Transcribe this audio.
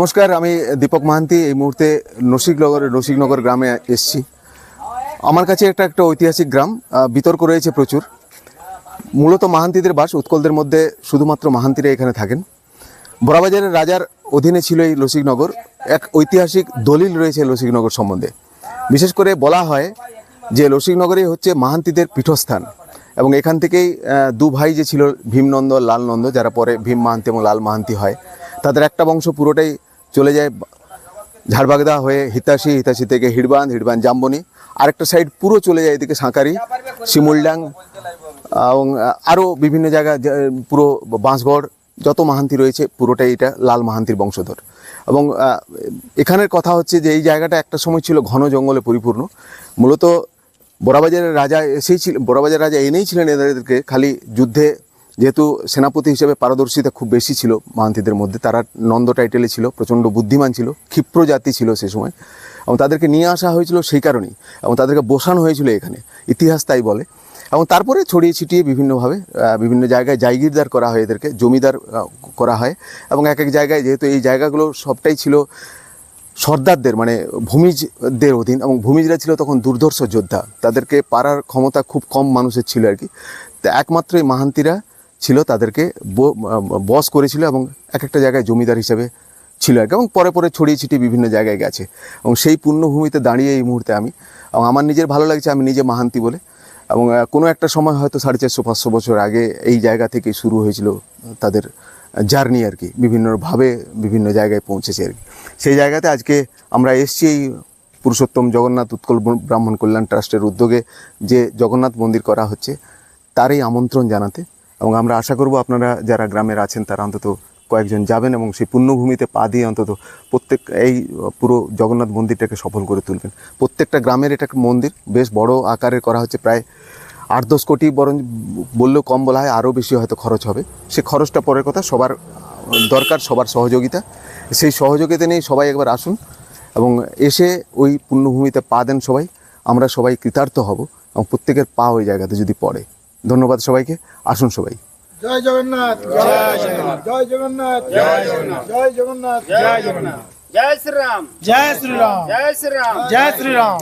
নমস্কার, আমি দীপক মাহান্তি। এই মুহূর্তে নসিকনগরের রসিকনগর গ্রামে এসেছি। আমার কাছে একটা একটা ঐতিহাসিক গ্রাম বিতর্ক রয়েছে প্রচুর। মূলত মাহান্তিদের বাস, উৎকলদের মধ্যে শুধুমাত্র মাহান্তিরা এখানে থাকেন। বড়াবাজারের রাজার অধীনে ছিল এই লসিকনগর এক ঐতিহাসিক দলিল রয়েছে লসিকনগর সম্বন্ধে। বিশেষ করে বলা হয় যে লসিকনগরই হচ্ছে মাহান্তিদের পীঠস্থান এবং এখান থেকেই দু ভাই যে ছিল ভীমনন্দ, লালনন্দ, যারা পরে ভীম মাহান্তি এবং লাল মাহান্তি হয়, তাদের একটা বংশ পুরোটাই চলে যায়, ঝাড়বাগদা হয়ে হিতাশি হিতাশি থেকে হিড়বান হিড়বান জাম্বনি। আরেকটা সাইড পুরো চলে যায় এদিকে সাঁকারি, শিমুলডাং, এবং আরও বিভিন্ন জায়গা পুরো বাঁশগড়, যত মাহান্তি রয়েছে, পুরোটাই এটা লাল মাহান্তির বংশধর। এবং এখানের কথা হচ্ছে যে, এই জায়গাটা একটা সময় ছিল ঘন জঙ্গলে পরিপূর্ণ। মূলত বড়াবাজারের রাজা এসেই ছিল বড়াবাজার রাজা এনেই ছিলেন এদেরকে, খালি যুদ্ধে যেহেতু সেনাপতি হিসেবে পারদর্শিতা খুব বেশি ছিল মাহান্তিদের মধ্যে, তারা নন্দ টাইটেলে ছিল, প্রচণ্ড বুদ্ধিমান ছিল, ক্ষিপ্র জাতি ছিল সে সময়। এবং তাদেরকে নিয়ে আসা হয়েছিল সেই কারণেই, এবং তাদেরকে বসানো হয়েছিল এখানে, ইতিহাস তাই বলে। এবং তারপরে ছড়িয়ে ছিটিয়ে বিভিন্নভাবে বিভিন্ন জায়গায় জায়গিরদার করা হয় এদেরকে, জমিদার করা হয়। এবং এক এক জায়গায় যেহেতু এই জায়গাগুলো সবটাই ছিল সর্দারদের মানে ভূমিজদের অধীন, এবং ভূমিজরা ছিল তখন দুর্ধর্ষ যোদ্ধা। তাদেরকে পারার ক্ষমতা খুব কম মানুষের ছিল আর কি। তো একমাত্র এই মাহান্তিরা ছিল তাদেরকে বস করেছিল এবং এক একটা জায়গায় জমিদার হিসেবে ছিল আর এবং পরে পরে ছড়িয়ে ছিটিয়ে বিভিন্ন জায়গায় গেছে। এবং সেই পূর্ণভূমিতে দাঁড়িয়ে এই মুহূর্তে আমি, এবং আমার নিজের ভালো লাগছে, আমি নিজে মাহান্তি বলে। এবং কোনো একটা সময় হয়তো সাড়ে চারশো, পাঁচশো বছর আগে এই জায়গা থেকে শুরু হয়েছিল তাদের জার্নি আর কি। বিভিন্নভাবে বিভিন্ন জায়গায় পৌঁছেছে আর কি। সেই জায়গাতে আজকে আমরা এসছি এই পুরুষোত্তম জগন্নাথ উৎকল ব্রাহ্মণ কল্যাণ ট্রাস্টের উদ্যোগে যে জগন্নাথ মন্দির করা হচ্ছে তারই আমন্ত্রণ জানাতে এবং আমরা আশা করব আপনারা যারা গ্রামের আছেন তারা অন্তত কয়েকজন যাবেন এবং সেই পুণ্যভূমিতে পা দিয়ে অন্তত প্রত্যেক এই পুরো জগন্নাথ মন্দিরটাকে সফল করে তুলবেন। প্রত্যেকটা গ্রামের এটা মন্দির, বেশ বড় আকারে করা হচ্ছে, প্রায় আট দশ কোটি বরং বললেও কম বলা হয়, আরও বেশি হয়তো খরচ হবে। সে খরচটা পরের কথা, সবার দরকার, সবার সহযোগিতা। সেই সহযোগিতা নিয়ে সবাই একবার আসুন এবং এসে ওই পুণ্যভূমিতে পা দেন সবাই। আমরা সবাই কৃতার্থ হব এবং প্রত্যেকের পা ওই জায়গাতে যদি পড়ে। ধন্যবাদ সবাইকে। আসুন সবাই। জয় জগন্নাথ। জয় জগন্নাথ। জয় জগন্নাথ। জয় জগন্নাথ। জয় জগন্নাথ। জয় জগন্নাথ। জয় শ্রীরাম। জয় শ্রীরাম। জয় শ্রীরাম। জয় শ্রীরাম।